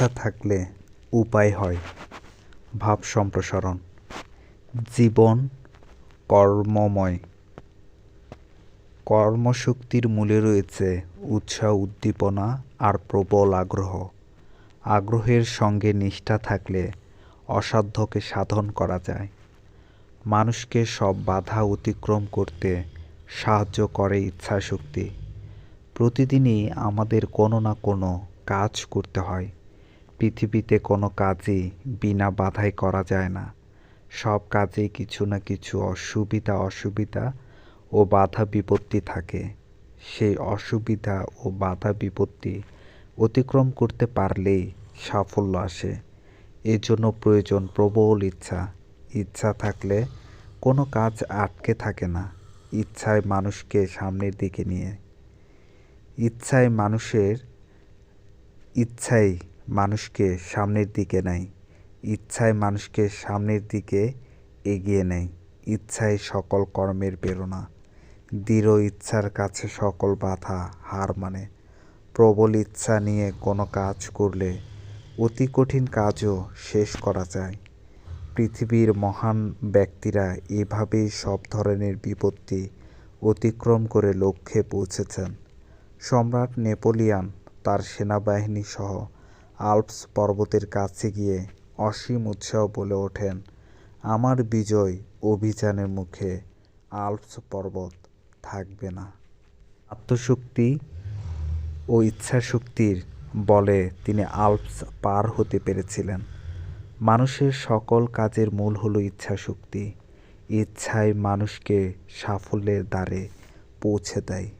ইচ্ছা থাকলে উপায় হয়। ভাব সম্প্রসারণ। জীবন কর্মময়। কর্মশক্তির মূলে রয়েছে উৎসাহ, উদ্দীপনা আর প্রবল আগ্রহ। আগ্রহের সঙ্গে নিষ্ঠা থাকলে অসাধ্যকে সাধন করা যায়। মানুষকে সব বাধা অতিক্রম করতে সাহায্য করে ইচ্ছাশক্তি। প্রতিদিনই আমাদের কোনো না কোনো কাজ করতে হয়। পৃথিবীতে কোনো কাজই বিনা বাধায় করা যায় না। সব কাজেই কিছু না কিছু অসুবিধা অসুবিধা ও বাধা বিপত্তি থাকে। সেই অসুবিধা ও বাধা বিপত্তি অতিক্রম করতে পারলেই সাফল্য আসে। এজন্য প্রয়োজন প্রবল ইচ্ছা। ইচ্ছা থাকলে কোনো কাজ আটকে থাকে না। ইচ্ছায় মানুষকে সামনের দিকে নিয়ে। ইচ্ছায় মানুষের ইচ্ছাই মানুষকে সামনের দিকে নেয়। ইচ্ছায় মানুষকে সামনের দিকে এগিয়ে নেয়। ইচ্ছাই সকল কর্মের প্রেরণা। দৃঢ় ইচ্ছার কাছে সকল বাধা হার মানে। প্রবল ইচ্ছা নিয়ে কোনো কাজ করলে অতি কঠিন কাজও শেষ করা যায়। পৃথিবীর মহান ব্যক্তিরা এভাবেই সব ধরনের বিপত্তি অতিক্রম করে লক্ষ্যে পৌঁছেছেন। সম্রাট নেপোলিয়ান, তার সেনাবাহিনী সহ আল্পস পর্বতের কাছে গিয়ে অসীম উৎসাহ বলে ওঠেন, আমার বিজয় অভিযানের মুখে আল্পস পর্বত থাকবে না। আত্মশক্তি ও ইচ্ছাশক্তির বলে তিনি আল্পস পার হতে পেরেছিলেন। মানুষের সকল কাজের মূল হলো ইচ্ছাশক্তি। ইচ্ছাই মানুষকে সাফল্যের দ্বারে পৌঁছে দেয়।